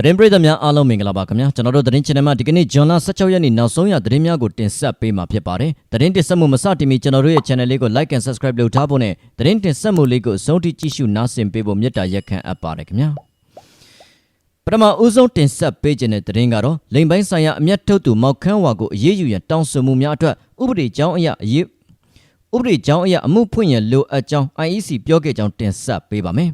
သတင်းပရိသတ်များအားလုံးမင်္ဂလာပါခင်ဗျာကျွန်တော်တို့သတင်း channel မှာဒီကနေ့ဇွန်လ16ရက်နေ့နောက်ဆုံးရသတင်းများကိုတင်ဆက်ပေးမှာဖြစ်ပါတယ်သတင်းတင်ဆက်မှုမစတင်မီကျွန်တော်တို့ရဲ့ channel လေးကို like and subscribe လုပ်ထားဖို့နဲ့သတင်းတင်ဆက်မှုလေးကိုအဆုံးထိကြည့်ရှုနားဆင်ပေးဖို့မေတ္တာရက်ခံအပ်ပါတယ်ခင်ဗျာပထမဦးဆုံးတင်ဆက်ပေးခြင်းတဲ့သတင်းကတော့လိန်ပိုင်းဆိုင်ရာအမျက်ထုတ်သူမောက်ခန်းဝါကိုအရေးယူရန်တောင်းဆိုမှုများအတွက်ဥပဒေကြောင်းအရအရေးဥပဒေကြောင်းအရအမှုဖွင့်ရန်လိုအပ်ကြောင်း IEC ပြောခဲ့ကြောင်းတင်ဆက်ပေးပါမယ်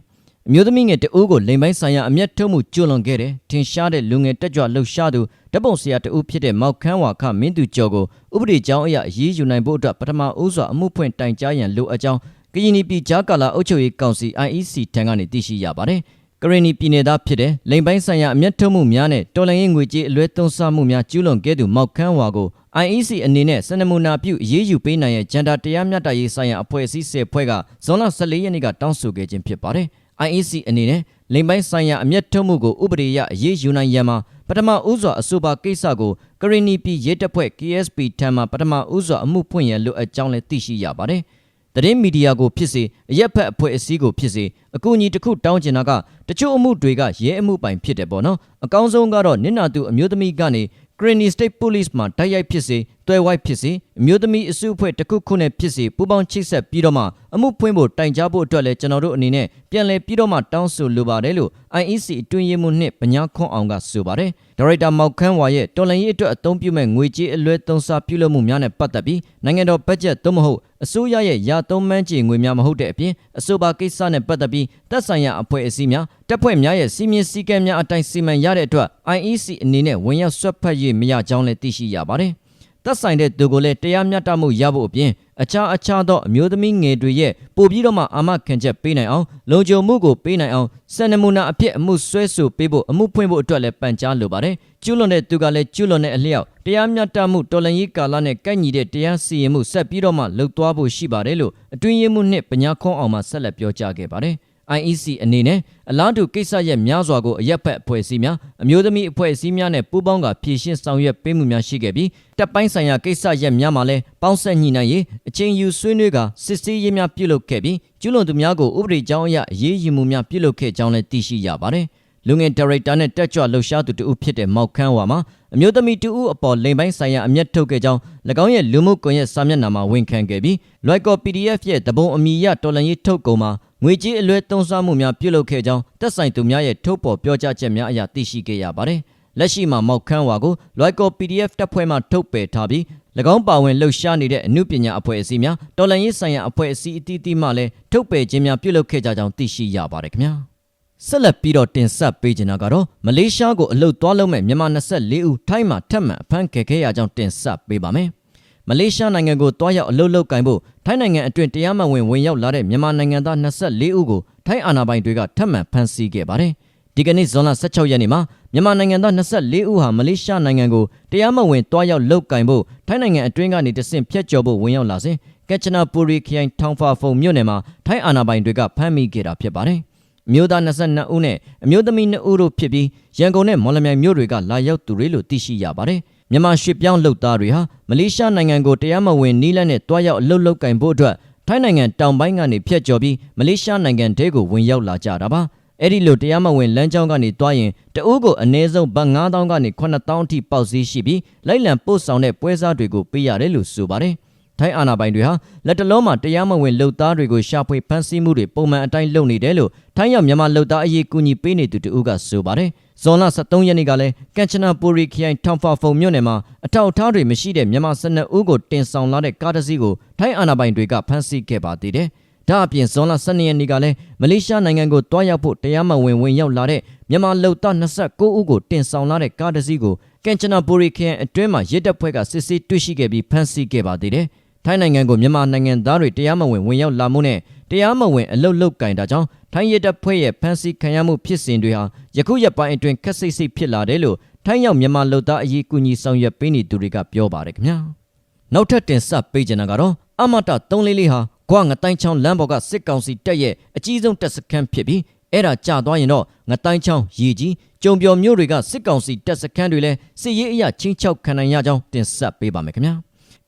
အမျိုးသမီးငယ်တဦးကိုလိန်ပိုင်းဆိုင်ရာအမျက်ထုတ်မှုကျွလွန်ခဲ့တယ်ထင်ရှားတဲ့လူငယ်တက်ကြွလှုပ်ရှားသူဓာတ်ပုံဆရာတဦးဖြစ်တဲ့မောက်ခန်းဝါခမင်းသူကျော်ကိုဥပဒေကြောင်းအရအရေးယူနိုင်ဖို့အတွက်ပထမဦးစွာအမှုဖွင့်တိုင်ကြားရန်လိုအပ်ကြောင်းကရင်ပြည်ကြားကာလအုပ်ချုပ်ရေးကောင်စီ IEC ထံကနေသိရှိရပါတယ်ကရင်ပြည်နယ်သားဖြစ်တဲ့လိန်ပိုင်းဆိုင်ရာအမျက်ထုတ်မှုများနဲ့တော်လှန်ရေးငွေကြေးအလွဲသုံးစားမှုများကျူးလွန်ခဲ့သူမောက်ခန်းဝါကို IEC အနေနဲ့စနမူနာပြုအရေးယူပေးနိုင်ရဲ့ဂျန်ဒါတရားမျှတရေးဆိုင်ရာအဖွဲ့အစည်း10ဖွဲ့ကဇွန်လ14ရက်နေ့ကတောင်းဆိုခဲ့ခြင်းဖြစ်ပါတယ်။ IEC အနေနဲ့လိမ်ပိုင်းဆိုင်ရာအမျက်ထုတ်မှုကိုဥပဒေအရအရေးယူနိုင်ရန်မှာပထမဦးစွာအဆိုပါကိစ္စကိုကရင်နီပြည်ရဲတပ်ဖွဲ့ KSP ထံမှပထမဦးစွာအမှုဖွင့်ရန်လိုအပ်ကြောင်းလည်းသိရှိရပါတယ်။သတင်းမီဒီယာကိုဖြစ်စေအရက်ဖက်အဖွဲ့အစည်းကိုဖြစ်စေအကူအညီတစ်ခုတောင်းကျင်တာကတချို့အမှုတွေကရဲအမှုပိုင်ဖြစ်တယ်ပေါ့နော်။အကောင်းဆုံးကတော့နင့်နာသူအမျိုးသမီးကနေ Granny State Police မှာတိုက်ရိုက်ဖြစ်စေ တွဲဝိုက်ဖြစ်စေအမျိုးသမီးအစုအဖွဲ့တစ်ခုခုနဲ့ဖြစ်စေပူးပေါင်းချိတ်ဆက်ပြီးတော့မှအမှုဖွင့်ဖို့တိုင်ကြားဖို့အတွက်လည်းကျွန်တော်တို့အနေနဲ့ပြန်လည်ပြီးတော့မှတောင်းဆိုလိုပါတယ်လို့ IEC အတွင်းရေးမှူးနှင့်ပညာခွန်အောင်ကဆိုပါတယ်ဒါရိုက်တာမောက်ခန်းဝါရဲ့တော်လှန်ရေးအတွက်အသုံးပြုမဲ့ငွေကြေးအလွဲသုံးစားပြုလုပ်မှုများနဲ့ပတ်သက်ပြီးနိုင်ငံတော်ဘတ်ဂျက်သို့မဟုတ်အစိုးရရဲ့ရာသုံးမှန်းချေငွေများမဟုတ်တဲ့အပြင်အဆိုပါကိစ္စနဲ့ပတ်သက်ပြီးသက်ဆိုင်ရာအဖွဲ့အစည်းများတပ်ဖွဲ့များရဲ့စီမင်းစည်းကမ်းများအတိုင်းစီမံရတဲ့အတွက် IEC အနေနဲ့ဝင်ရောက်ဆွတ်ဖက်၍မရကြောင်းလည်းသိရှိရပါတယ်။ သက်ဆိုင်တဲ့သူကိုလည်းတရားမျှတမှုရဖို့အပြင်အခြားအခြားသောအမျိုးသမီးငယ်တွေရဲ့ပို့ပြီးတော့မှအာမခံချက်ပေးနိုင်အောင်လုံခြုံမှုကိုပေးနိုင်အောင်စံနမူနာအဖြစ်အမှုဆွဲဆိုပေးဖို့အမှုဖွင့်ဖို့အတွက်လည်းပန်ကြားလိုပါတယ်။ကျူးလွန်တဲ့သူကလည်းကျူးလွန်တဲ့အလျောက်တရားမျှတမှုတော်လှန်ရေးကာလနဲ့ကိုက်ညီတဲ့တရားစီရင်မှုဆက်ပြီးတော့မှလှုပ်သွားဖို့ရှိပါတယ်လို့အတွင်းရေးမှူးနှင့်ပညာခွန်အောင်မှဆက်လက်ပြောကြားခဲ့ပါတယ်။ IEC အနေနဲ့အလားတူကိစ္စရပ်များစွာကိုအရက်ဖက်အဖွဲ့အစည်းများအမျိုးသမီးအဖွဲ့အစည်းများနဲ့ပူးပေါင်းကဖြည့်ရှင်းဆောင်ရွက်ပေးမှုများရှိခဲ့ပြီးတပ်ပိုင်းဆိုင်ရာကိစ္စရပ်များမှာလည်းပေါင်းဆက်ညှိနှိုင်းရေးအချင်းယူဆွေးနွေးကစစ်ဆေးရေးများပြုလုပ်ခဲ့ပြီးကျူးလွန်သူများကိုဥပဒေကြောင်းအရအရေးယူမှုများပြုလုပ်ခဲ့ကြောင်းလည်းသိရှိရပါတယ်။ လူငယ်ဒါရိုက်တာနဲ့တက်ကြွလှုပ်ရှားသူတူဦးဖြစ်တဲ့မောက်ခန်းဝါမှာအမျိုးသမီးတူဦးအပေါ်လိမ်ပိုင်းဆိုင်ရာအမျက်ထုတ်ခဲ့ကြောင်း၎င်းရဲ့လူမှုကွန်ရက်စာမျက်နှာမှာဝန်ခံခဲ့ပြီး Loico PDF ရဲ့တပုံအမီရတော်လန်ရေးထုတ်ကုန်မှာငွေကြေးအလွဲသုံးစားမှုများပြုလုပ်ခဲ့ကြောင်းတက်ဆိုင်သူများရဲ့ထုတ်ပေါ်ပြောကြားချက်များအရသိရှိခဲ့ရပါတယ်။လက်ရှိမှာမောက်ခန်းဝါကို Loico PDF တပ်ဖွဲ့မှထုတ်ပယ်ထားပြီး၎င်းပါဝင်လှုပ်ရှားနေတဲ့အမှုပညာအဖွဲ့အစည်းများတော်လန်ရေးဆိုင်ရာအဖွဲ့အစည်းအသီးသီးမှလည်းထုတ်ပယ်ခြင်းများပြုလုပ်ခဲ့ကြကြောင်းသိရှိရပါတယ်ခင်ဗျာ။ ဆက်လက်ပြီးတော့တင်ဆက်ပေးခြင်းကတော့မလေးရှားကိုအလုတ်သွားလုံးမဲ့မြန်မာ24ဦးထိုင်းမှာထပ်မံအဖမ်းခဲ့ခဲ့ရကြောင်းတင်ဆက်ပေးပါမယ်။မလေးရှားနိုင်ငံကိုတွားရောက်အလုတ်လုတ်ကင်ဖို့ထိုင်းနိုင်ငံအတွင်းတရားမဝင်ဝင်ရောက်လာတဲ့မြန်မာနိုင်ငံသား24ဦးကိုထိုင်းအာဏာပိုင်တွေကထပ်မံဖမ်းဆီးခဲ့ပါတယ်။ဒီကနေ့ဇွန်လ16ရက်နေ့မှာမြန်မာနိုင်ငံသား24ဦးဟာမလေးရှားနိုင်ငံကိုတရားမဝင်တွားရောက်လုတ်ကင်ဖို့ထိုင်းနိုင်ငံအတွင်းကနေတဆင့်ဖျက်ကျော်ဖို့ဝင်ရောက်လာစဉ်ကက်ချနာပူရီခရိုင်ထောင်ဖာဖုံမြို့နယ်မှာထိုင်းအာဏာပိုင်တွေကဖမ်းမိခဲ့တာဖြစ်ပါတယ်။ မြို့သား22ဦးနဲ့အမျိုးသမီး2ဦးတို့ဖြစ်ပြီးရန်ကုန်နဲ့မော်လမြိုင်မြို့တွေကလာရောက်သူတွေလို့သိရှိရပါတယ်။မြန်မာရွှေ့ပြောင်းလုပ်သားတွေဟာမလေးရှားနိုင်ငံကိုတရားမဝင်နီးလန်းနဲ့တွားရောက်အလုပ်လုပ်ကင်ဖို့အတွက်ထိုင်းနိုင်ငံတောင်ပိုင်းကနေဖျက်ကျော်ပြီးမလေးရှားနိုင်ငံတဲကိုဝင်ရောက်လာကြတာပါအဲ့ဒီလိုတရားမဝင်လမ်းကြောင်းကနေတွားရင်တအိုးကိုအနည်းဆုံးဘတ်9000ကနေ9000အထိပေါက်ဈေးရှိပြီးလိုက်လံပို့ဆောင်တဲ့ပွဲစားတွေကိုပေးရတယ်လို့ဆိုပါတယ် ထိုင်းအာဏာပိုင်တွေဟာလက်တလုံးမှာတရားမဝင်လှုပ်သားတွေကိုရှာဖွေဖမ်းဆီးမှုတွေပုံမှန်အတိုင်းလုပ်နေတယ်လို့ထိုင်းရောက်မြန်မာလှုပ်သားအရေးကူညီပေးနေသူတို့ကဆိုပါတယ်။ဇွန်လ23ရက်နေ့ကလည်းကမ်ချနာပူရီခရိုင်ထောင်ဖာဖုံမြို့နယ်မှာအထောက်အထားတွေမရှိတဲ့မြန်မာ12ဦးကိုတင်ဆောင်လာတဲ့ကားတစ်စီးကိုထိုင်းအာဏာပိုင်တွေကဖမ်းဆီးခဲ့ပါသေးတယ်။ဒါအပြင်ဇွန်လ12ရက်နေ့ကလည်းမလေးရှားနိုင်ငံကိုတွားရောက်ဖို့တရားမဝင်ဝင်ရောက်လာတဲ့မြန်မာလှုပ်သား29ဦးကိုတင်ဆောင်လာတဲ့ကားတစ်စီးကိုကမ်ချနာပူရီခရိုင်အတွင်းမှာရစ်တပ်ဖွဲ့ကစစ်ဆေးတွေ့ရှိခဲ့ပြီးဖမ်းဆီးခဲ့ပါသေးတယ်။ ထိုင်းနိုင်ငံကိုမြန်မာနိုင်ငံသားတွေတရားမဝင်ဝင်ရောက်လာမှုနဲ့တရားမဝင်အလုတ်လုတ်ကင်တာကြောင့်ထိုင်းရဲတပ်ဖွဲ့ရဲ့ဖမ်းဆီးခံရမှုဖြစ်စဉ်တွေဟာယခုရက်ပိုင်းအတွင်းခက်ဆိတ်ဆိတ်ဖြစ်လာတယ်လို့ထိုင်းရောက်မြန်မာလူသားအရေးကူညီဆောင်ရွက်ပေးနေသူတွေကပြောပါတယ်ခင်ဗျာနောက်ထပ်တင်ဆက်ပေးကြတာကတော့အမတ344ဟာကွာငတိုင်းချောင်းလမ်းပေါ်ကစစ်ကောင်စီတပ်ရဲ့အကြီးဆုံးတပ်စခန်းဖြစ်ပြီးအဲ့ဒါကြာသွားရင်တော့ငတိုင်းချောင်းရေကြီးကြုံပြော်မြို့တွေကစစ်ကောင်စီတပ်စခန်းတွေလည်းစစ်ရေးအရာချင်းချောက်ခံနိုင်ရကြောင်းတင်ဆက်ပေးပါမယ်ခင်ဗျာ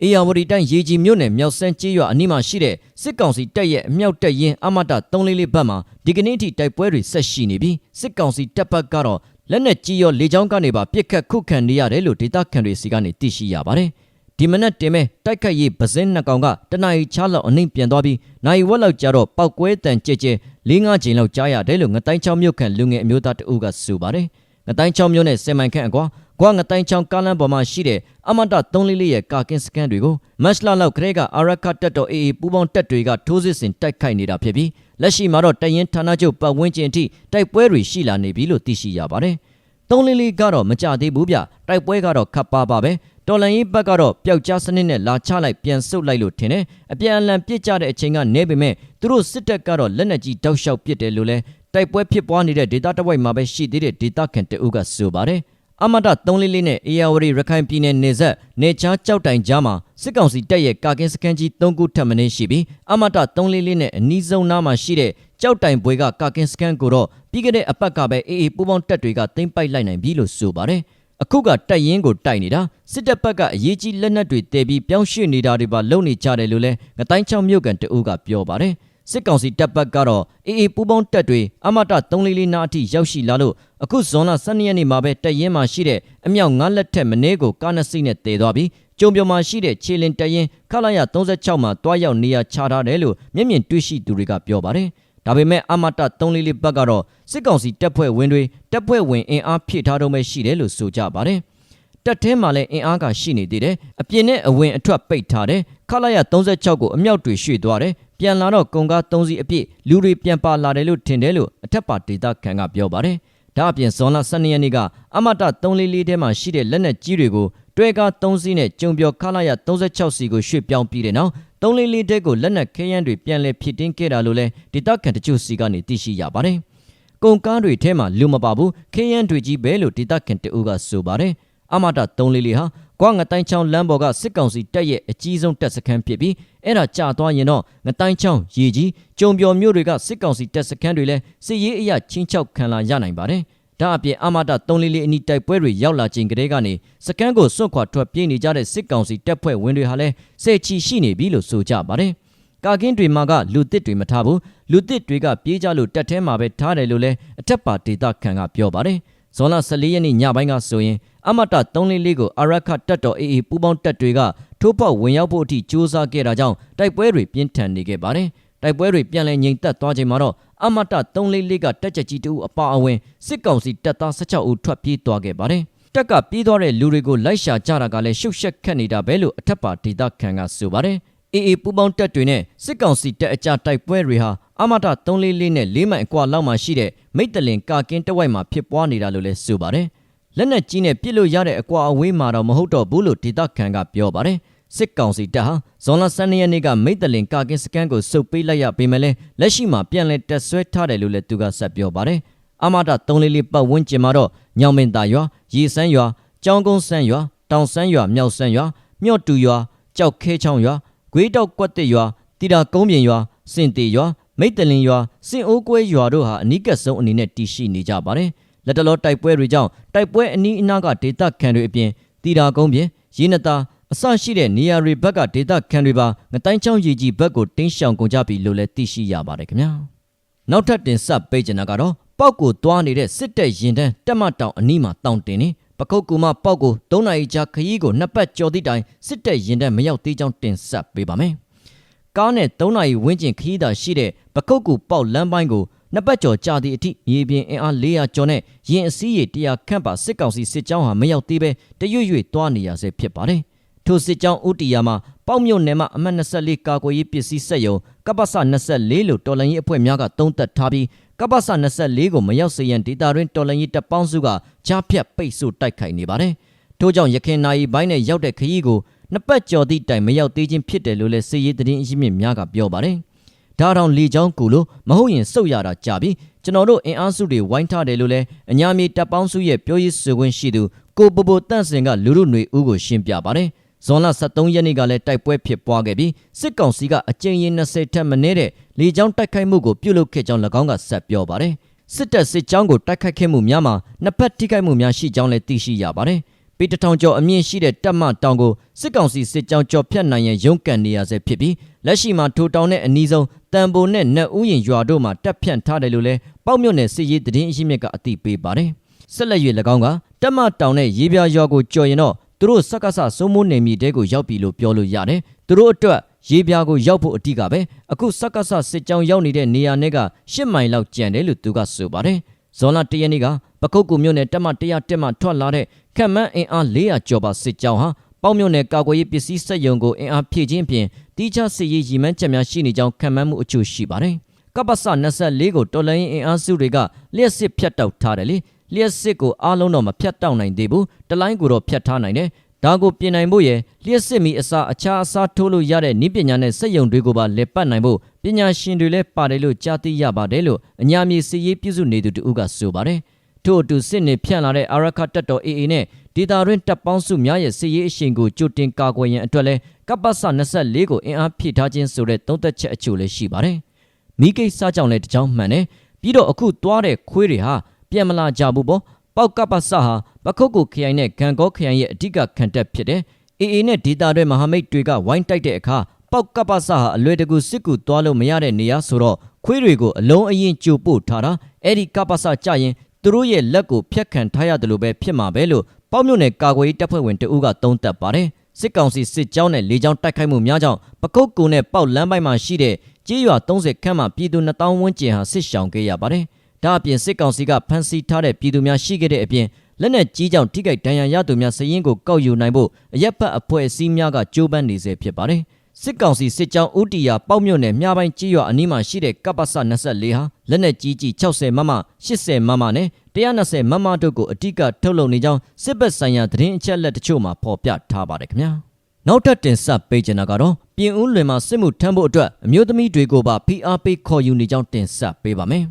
အေယာဝတီတိုင်းရေကြီးမြို့နယ်မြောက်စန်းကျေးရွာအနီးမှာရှိတဲ့စစ်ကောင်စီတပ်ရဲ့အမြောက်တပ်ရင်းအမတ344ဘက်မှာဒီကနေ့ထိတိုက်ပွဲတွေဆက်ရှိနေပြီးစစ်ကောင်စီတပ်ဘက်ကတော့လက်နက်ကြီးရောလေကြောင်းကနေပါပစ်ခတ်ခုခံနေရတယ်လို့ဒေသခံတွေစီကနေသိရှိရပါတယ်။ဒီမနက်တင်မဲ့တိုက်ခတ်ရေးပစင်းနှစ်ကောင်ကတနအီချားလောက်အနှိမ်ပြန်သွားပြီးနိုင်ဝက်လောက်ကြာတော့ပောက်ကွဲတန်ကြဲကြဲ၄၅ချိန်လောက်ကြားရတယ်လို့ငတိုင်းချောင်းမြို့ခံလူငယ်အမျိုးသားတအုပ်ကဆိုပါတယ်။ငတိုင်းချောင်းမြို့နဲ့ဆယ်မိုင်ခန့်အကွာ ကွာငတိုင်းချောင်းကားလမ်းပေါ်မှာရှိတဲ့အမတ344ရဲ့ကာကင်းစကန်တွေကိုမတ်လလောက်ကလေးကအာရခတက်တော်အေအေပူပေါင်းတက်တွေကထိုးစစ်ဆင်တိုက်ခိုက်နေတာဖြစ်ပြီးလက်ရှိမှာတော့တရင်ဌာနချုပ်ပတ်ဝန်းကျင်အထိတိုက်ပွဲတွေရှိလာနေပြီလို့သိရှိရပါတယ်။344ကတော့မကြသေးဘူးဗျတိုက်ပွဲကတော့ခပ်ပါပါပဲတော်လန်ရေးဘက်ကတော့ပျောက်ကြားစနစ်နဲ့လာချလိုက်ပြန်ဆုတ်လိုက်လို့ထင်တယ်။အပြန်အလှန်ပြစ်ကြတဲ့အချိန်ကနေပေမဲ့သူတို့စစ်တပ်ကတော့လက်နက်ကြီးတောက်လျှောက်ပစ်တယ်လို့လဲတိုက်ပွဲဖြစ်ပွားနေတဲ့ဒေတာတဝိုက်မှာပဲရှိသေးတဲ့ဒေတာကန်တအုပ်ကဆိုပါတယ်။ အမတ344နဲ့အေယာဝတီရခိုင်ပြည်နယ်နေဆက်နေချားကြောက်တိုင်ကြားမှာစစ်ကောင်စီတပ်ရဲ့ကာကင်းစခန်းကြီး3ခုထပ်မင်းရှိပြီးအမတ344နဲ့အနီးဆုံးနားမှာရှိတဲ့ကြောက်တိုင်ဘွေကကာကင်းစခန်းကိုတော့ပြီးခဲ့တဲ့အပတ်ကပဲအေအေပူပေါင်းတပ်တွေကသိမ်းပိုက်လိုက်နိုင်ပြီလို့ဆိုပါတယ်အခုကတိုက်ရင်ကိုတိုက်နေတာစစ်တပ်ဘက်ကအရေးကြီးလက်နက်တွေတည်ပြီးပြောင်းရွှေ့နေတာတွေပါလုပ်နေကြတယ်လို့လဲငတိုင်းချောင်းမြို့ကန်တအူးကပြောပါတယ်စစ်ကောင်စီတပ်ပတ်ကတော့အေအေပူပေါင်းတပ်တွေအမတ344နာအထိရောက်ရှိလာလို့ အခုဇွန်လ12ရက်နေ့မှာပဲတပ်ရင်းမှာရှိတဲ့အမြောက်9လက်ထက်မင်းကိုကားနှစ်စီးနဲ့တည်သွားပြီးကျုံပြော်မှာရှိတဲ့ခြေလင်တပ်ရင်းခလာရ36မှာတွားရောက်နေရချထားတယ်လို့မျက်မြင်တွေ့ရှိသူတွေကပြောပါတယ်ဒါပေမဲ့အမတ344ဘက်ကတော့စစ်ကောင်စီတပ်ဖွဲ့ဝင်တွေတပ်ဖွဲ့ဝင်အင်အားဖြည့်ထားတော့မှရှိတယ်လို့ဆိုကြပါတယ်တက်ထဲမှာလည်းအင်အားကရှိနေသေးတယ်အပြင်နဲ့အဝင်အထွက်ပိတ်ထားတယ်ခလာရ36ကိုအမြောက်တွေရွှေ့သွားတယ်ပြန်လာတော့ကုန်ကား၃စီးအပြည့်လူတွေပြန်ပါလာတယ်လို့ထင်တယ်လို့အထက်ပါဒေတာခန်ကပြောပါတယ်။ ဒါအပြင်ဇွန်လ12ရက်နေ့ကအမတ344ထဲမှာရှိတဲ့လက်နက်ကြီးတွေကိုတွဲကား3စီးနဲ့ကျုံပြော်ခလာရ36စီကိုရွှေ့ပြောင်းပြီးတဲ့နောက်344တဲကိုလက်နက်ခဲယမ်းတွေပြန်လည်ဖြစ်တင်းခဲ့တာလို့လဲဒေတာခန်တချို့စီကနေသိရှိရပါတယ်။ကုန်ကားတွေထဲမှာလူမပါဘူးခဲယမ်းတွေကြီးပဲလို့ဒေတာခန်တူကဆိုပါတယ်။အမတ344ဟာ ကွာငတိုင်းချောင်းလမ်းပေါ်ကစစ်ကောင်စီတပ်ရဲ့အကြီးဆုံးတပ်စခန်းဖြစ်ပြီးအဲ့ဒါကြာသွားရင်တော့ငတိုင်းချောင်းရေကြီးကျုံပြော်မြို့တွေကစစ်ကောင်စီတပ်စခန်းတွေလည်းစစ်ရေးအရာချင်းချောက်ခံလာရနိုင်ပါတယ်။ဒါအပြင်အမတာ344အနီးတိုက်ပွဲတွေရောက်လာချိန်ကတည်းကနေစကန်းကိုစွန့်ခွာထွက်ပြေးနေကြတဲ့စစ်ကောင်စီတပ်ဖွဲ့ဝင်တွေဟာလည်းစဲချီရှိနေပြီလို့ဆိုကြပါတယ်။ကာကင်းတွေမှာကလူတစ်တွေမထားဘူးလူတစ်တွေကပြေးကြလို့တက်ထဲမှာပဲထားတယ်လို့လည်းအထက်ပါဒေတာခန်ကပြောပါတယ်။ ဇွန်လ14ရက်နေ့ညပိုင်းကဆိုရင်အမတ344ကိုအာရခတက်တော်အေအေပူပေါင်းတပ်တွေကထိုးပေါက်ဝင်ရောက်ဖို့အထိစ조사ခဲ့တာကြောင့်တိုက်ပွဲတွေပြင်းထန်နေခဲ့ပါတယ်။တိုက်ပွဲတွေပြန်လည်ငြိမ်သက်သွားချိန်မှာတော့အမတ344ကတက်ချက်ကြီးတူအပါအဝင်စစ်ကောင်စီတပ်သား16ဦးထွက်ပြေးသွားခဲ့ပါတယ်။တက်ကပြေးသွားတဲ့လူတွေကိုလိုက်ရှာကြတာကလည်းရှုပ်ရှက်ခတ်နေတာပဲလို့အထက်ပါဒေတာခန်ကဆိုပါတယ်။အေအေပူပေါင်းတပ်တွေနဲ့စစ်ကောင်စီတပ်အကြတိုက်ပွဲတွေဟာ အမတာ344နဲ့၄မိုင်အကွာလောက်မှာရှိတဲ့မိတ်တလင်ကာကင်းတဝိုက်မှာဖြစ်ပွားနေတာလို့လည်းဆိုပါတယ်။လက်နက်ကြီးနဲ့ပစ်လို့ရတဲ့အကွာအဝေးမှာတော့မဟုတ်တော့ဘူးလို့ဒေသခံကပြောပါတယ်။စစ်ကောင်စီတပ်ဟာဇွန်လ12ရက်နေ့ကမိတ်တလင်ကာကင်းစကန်ကိုစုပ်ပေးလိုက်ရပေမဲ့လည်းလက်ရှိမှာပြန်လည်တက်ဆွဲထားတယ်လို့လည်းသူကဆက်ပြောပါတယ်။အမတာ344ပတ်ဝန်းကျင်မှာတော့ညောင်မင်းသားရွာရေစမ်းရွာကြောင်းကုန်းဆန်းရွာတောင်ဆန်းရွာမြောက်ဆန်းရွာမြော့တူရွာကြောက်ခဲချောင်းရွာဂွေးတောက်ကွက်တစ်ရွာတီတာကုန်းပြင်ရွာစင်တီရွာ မိတ်တလင်ရွာစင်အိုးကွဲရွာတို့ဟာအနီးကပ်ဆုံးအနေနဲ့တည်ရှိနေကြပါတယ်။လက်တလောတိုက်ပွဲတွေကြောင့်တိုက်ပွဲအနီးအနားကဒေသခံတွေအပြင်တီတာကုန်းပြင်ရင်းနတာအဆရှိတဲ့နေရာတွေဘက်ကဒေသခံတွေပါငတိုင်းချောင်းရည်ကြီးဘက်ကိုတင်းရှောင်ကုန်ကြပြီလို့လည်းသိရှိရပါတယ်ခင်ဗျာ။နောက်ထပ်တင်ဆက်ပေးချင်တာကတော့ပောက်ကိုသွားနေတဲ့စစ်တပ်ရင်တန်းတက်မတောင်အနီးမှာတောင်တင်နေပကုတ်ကူမပေါက်ကို၃နာရီကြာခရီးကိုနှစ်ပတ်ကျော်သည့်တိုင်စစ်တပ်ရင်တဲ့မရောက်သေးကြောင်းတင်ဆက်ပေးပါမယ်။ကားနဲ့၃နာရီဝန်းကျင်ခရီးသာရှိတဲ့ ပကုတ်ကူပေါက်လမ်းပိုင်းကိုနှစ်ပတ်ကျော်ကြာသည့်အထိမြေပြင်အင်အား400ကျော်နဲ့ရင်အစည်းရ100ခန့်ပါစစ်ကောင်စီစစ်ကြောင်းဟာမရောက်သေးပဲတရွရွသွားနေရဆဲဖြစ်ပါတယ်။ထိုစစ်ကြောင်းဥတီယာမှာပေါက်မြို့နယ်မှာအမှတ်24ကာကွယ်ရေးပစ္စည်းစက်ယုံကပ္ပစ24လို့တော်လှန်ရေးအဖွဲ့များကသုံးသပ်ထားပြီးကပ္ပစ24ကိုမရောက်စေရန်ဒေတာရင်းတော်လှန်ရေးတပ်ပေါင်းစုကကြားဖြတ်ပိတ်ဆို့တိုက်ခိုက်နေပါတယ်။ထို့ကြောင့်ရခိုင်နိုင်ဘိုင်းနဲ့ရောက်တဲ့ခရီးကိုနှစ်ပတ်ကျော်သည့်တိုင်မရောက်သေးခြင်းဖြစ်တယ်လို့လည်းစစ်ရေးသတင်းအရင်းမြစ်များကပြောပါတယ်။ ဒါတောင်လေချောင်းကူလို့မဟုတ်ရင်စုတ်ရတာကြပြီကျွန်တော်တို့အင်အားစုတွေဝိုင်းထားတယ်လို့လည်းအညာမီတပ်ပေါင်းစုရဲ့ပြောရေးဆိုခွင့်ရှိသူကိုပပိုတန့်စင်ကလူလူຫນွေဦးကိုရှင်းပြပါတယ်။ဇွန်လ23ရက်နေ့ကလည်းတိုက်ပွဲဖြစ်ပွားခဲ့ပြီးစစ်ကောင်စီကအကြိမ်ရင်20ထက်မနည်းတဲ့လေကြောင်းတိုက်ခိုက်မှုကိုပြုလုပ်ခဲ့ကြောင်း၎င်းကဆက်ပြောပါတယ်။စစ်တပ်စစ်ကြောင်းကိုတိုက်ခိုက်ခဲ့မှုများမှာနှစ်ဖက်ထိခိုက်မှုများရှိကြောင်းလည်းသိရှိရပါတယ်။ ပေတထောင်ကျော်အမြင့်ရှိတဲ့တပ်မတောင်ကိုစစ်ကောင်စီစစ်ကြောင်းကျော်ဖြတ်နိုင်ရန်ရုန်းကန်နေရဆဲဖြစ်ပြီးလက်ရှိမှာထိုတောင်နဲ့အနီးဆုံးတန်ပိုနဲ့နတ်ဥယျင်ရွာတို့မှာတပ်ဖြန့်ထားတယ်လို့လည်းပေါ့မြို့နယ်စစ်ရေးသတင်းအရင်းမြစ်ကအသိပေးပါတယ်။ဆက်လက်၍၎င်းကတက်မတောင်နဲ့ရေပြာရွာကိုကြော်ရင်တော့သူတို့စက္ကစစိုးမိုးနေမီတဲကိုရောက်ပြီလို့ပြောလို့ရတယ်သူတို့အတွက်ရေပြာကိုရောက်ဖို့အတိကပဲအခုစက္ကစစစ်ကြောင်းရောက်နေတဲ့နေရာတွေက10မိုင်လောက်ကျန်တယ်လို့သူကဆိုပါတယ် ဇွန်လ၁ရက်နေ့ကပခုတ်ကူမြို့နယ်တက်မ100တက်မှထွက်လာတဲ့ခက်မန်းအင်အား400ကျော်ပါစစ်ကြောင်းဟာပေါင်းမြို့နယ်ကာကွယ်ရေးပစ္စည်းစက်ယုံကိုအင်အားဖြည့်ခြင်းဖြင့်တိကျစစ်ရေးရည်မှန်းချက်များရှိနေကြောင်းခံမှန်းမှုအချို့ရှိပါတယ်ကပ္ပစ24ကိုတော်လိုင်းအင်အားစုတွေကလျှက်စစ်ဖြတ်တောက်ထားတယ်လေလျှက်စစ်ကိုအားလုံးတော့မဖြတ်တောက်နိုင်သေးဘူးတလိုင်းကိုတော့ဖြတ်ထားနိုင်တယ်ဒါကိုပြင်နိုင်ဖို့ရယ်လျှက်စစ်မီအစားအခြားအစားထိုးလို့ရတဲ့နည်းပညာနဲ့စက်ယုံတွေကိုပါလက်ပတ်နိုင်ဖို့ ပညာရှင်တွေလည်းပါတယ်လို့ကြားသိရပါတယ်လို့အညာမြေစီရေးပြုစုနေသူတူကဆိုပါတယ်ထို့အတူစစ်နေဖြန့်လာတဲ့အာရခတက်တော် AA နဲ့ဒေတာရင်းတပ်ပေါင်းစုများရဲ့စစ်ရေးအရှိန်ကိုကြိုတင်ကာကွယ်ရန်အတွက်လဲကပ္ပစ24ကိုအင်အားဖြည့်ထားခြင်းဆိုတဲ့သုံးသက်ချက်အချို့လည်းရှိပါတယ်။မိကိစ္စကြောင့်လည်းတကြောင်မှန်တယ်။ပြီးတော့အခုသွားတဲ့ခွေးတွေဟာပြန်မလာကြဘူးပေါ့။ပေါက်ကပ္ပစဟာပခုတ်ကူခရိုင်နဲ့ဂံကောခရိုင်ရဲ့အဓိကခံတပ်ဖြစ်တယ်။ AA နဲ့ဒေတာတွေမဟာမိတ်တွေကဝိုင်းတိုက်တဲ့အခါ ပေါက်ကပ္ပစဟာအလွယ်တကူစစ်ကူသွားလို့မရတဲ့နေရာဆိုတော့ခွေးတွေကိုအလုံးအရင်ကြိုပို့ထားတာအဲ့ဒီကပ္ပစကြရင်သူတို့ရဲ့လက်ကိုဖျက်ခံထားရတယ်လို့ပဲဖြစ်မှာပဲလို့ပေါ့မြို့နယ်ကာကွယ်ရေးတပ်ဖွဲ့ဝင်တအူးကသုံးသပ်ပါတယ်စစ်ကောင်စီစစ်ကြောင်းနဲ့လေကြောင်းတိုက်ခိုက်မှုများကြောင့်ပကုတ်ကူနဲ့ပေါက်လမ်းပိုင်းမှာရှိတဲ့ကြေးရွာ30ခန့်မှပြည်သူ2000ဝန်းကျင်ဟာစစ်ရှောင်ခဲ့ရပါတယ်ဒါအပြင်စစ်ကောင်စီကဖမ်းဆီးထားတဲ့ပြည်သူများရှိခဲ့တဲ့အပြင်လက်နက်ကြီးကြောင့်ထိခိုက်ဒဏ်ရာရသူများစည်ရင်ကိုကောက်ယူနိုင်ဖို့အရက်ဖက်အဖွဲ့အစည်းများကကြိုးပမ်းနေစေဖြစ်ပါတယ် စစ်ကောင်စီစစ်ကြောင်းဦးတီယာပေါက်မြို့နယ်မြပိုင်းကြီးရွာအနီးမှာရှိတဲ့ကပ္ပစ24ဟာလက်နက်ကြီးကြီး60မမ80မမနဲ့120မမတို့ကိုအတိကထုတ်လုပ်နေကြောင်းစစ်ဘက်ဆိုင်ရာသတင်းအချက်အလက်တချို့မှာဖော်ပြထားပါတယ်ခင်ဗျာနောက်ထပ်တင်ဆက်ပေးချင်တာကတော့ပြင်ဦးလွင်မှာစစ်မှုထမ်းဖို့အတွက်အမျိုးသမီးတွေကိုပါဖိအားပေးခေါ်ယူနေကြောင်းတင်ဆက်ပေးပါမယ်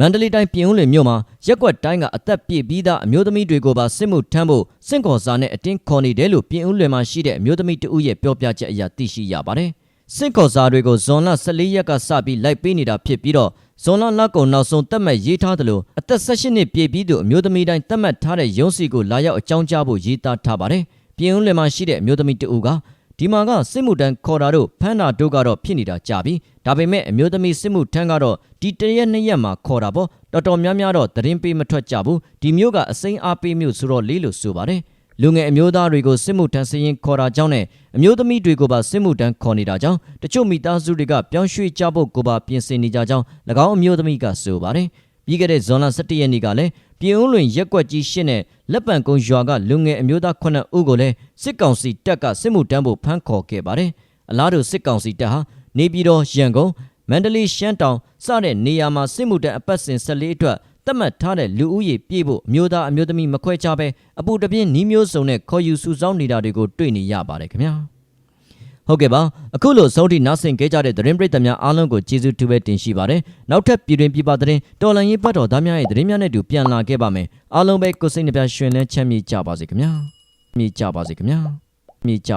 မန္တလေးတိုင်းပြင်ဦးလွင်မြို့မှာရက်ကွက်တိုင်းကအသက်ပြည့်ပြီးသားအမျိုးသမီးတွေကိုပါစစ်မှုထမ်းဖို့စင့်ခေါ်စာနဲ့အတင်းခေါ်နေတယ်လို့ပြင်ဦးလွင်မှာရှိတဲ့အမျိုးသမီးတဦးရဲ့ပြောပြချက်အရသိရှိရပါတယ်။စင့်ခေါ်စာတွေကိုဇွန်လ14ရက်ကစပြီးလိုက်ပေးနေတာဖြစ်ပြီးတော့ဇွန်လလကုံနောက်ဆုံးတက်မှတ်ရေးထားသလိုအသက်16နှစ်ပြည့်ပြီးသူအမျိုးသမီးတိုင်းတက်မှတ်ထားတဲ့ရုံးစီကိုလာရောက်အကြောင်းကြားဖို့ရေးသားထားပါတယ်။ပြင်ဦးလွင်မှာရှိတဲ့အမျိုးသမီးတဦးက ဒီမှာကစစ်မှုတန်းခေါ်တာတို့ဖမ်းတာတို့ကတော့ဖြစ်နေတာကြာပြီဒါပေမဲ့အမျိုးသမီးစစ်မှုထမ်းကတော့ဒီတရက်နှစ်ရက်မှာခေါ်တာပေါ့တော်တော်များများတော့သတင်းပေးမထွက်ကြဘူးဒီမျိုးကအစိမ်းအားပေးမျိုးဆိုတော့လေးလို့ဆိုပါတယ်လူငယ်အမျိုးသားတွေကိုစစ်မှုထမ်းစရင်ခေါ်တာကြောင့်နဲ့အမျိုးသမီးတွေကိုပါစစ်မှုထမ်းခေါ်နေတာကြောင့်တချို့မိသားစုတွေကပြောင်းရွှေ့ကြဖို့ကိုပါပြင်ဆင်နေကြကြောင်း၎င်းအမျိုးသမီးကဆိုပါတယ်ပြီးခဲ့တဲ့ဇွန်လ17ရက်နေ့ကလည်း ပြည်ဦးလွင်ရက်ကွက်ကြီးရှင်းတဲ့လက်ပံကုန်းရွာကလူငယ်အမျိုးသား9ဦးကိုလည်းစစ်ကောင်စီတပ်ကစစ်မှုတမ်းဖို့ဖမ်းခေါ်ခဲ့ပါတယ်။အလားတူစစ်ကောင်စီတပ်ဟာနေပြည်တော်ရန်ကုန်မန္တလေးရှမ်းတောင်စတဲ့နေရာမှာစစ်မှုတမ်းအပတ်စဉ်14အတွက်သတ်မှတ်ထားတဲ့လူဦးရေပြည့်ဖို့အမျိုးသားအမျိုးသမီးမခွဲခြားပဲအပူတပြင်းနှီးမျိုးစုံနဲ့ခေါ်ယူစုဆောင်းနေတာတွေကိုတွေ့နေရပါတယ်ခင်ဗျာ။ ဟုတ်ကဲ့ပါအခုလိုစောတိနားဆင်ခဲ့ကြတဲ့သတင်းပရိသတ်များအားလုံးကိုကျေးဇူးတူပဲတင်ရှိပါတယ်နောက်ထပ်ပြည်တွင်ပြည်ပသတင်းတော်လန်ရေးပတ်တော်သားများရဲ့သတင်းများနဲ့တူပြန်လာခဲ့ပါမယ်အားလုံးပဲကိုစိတ်နှပြရှင်လန်းချမ်းမြေ့ကြပါစေခင်ဗျာမြေ့ကြပါစေခင်ဗျာမြေ့ကြ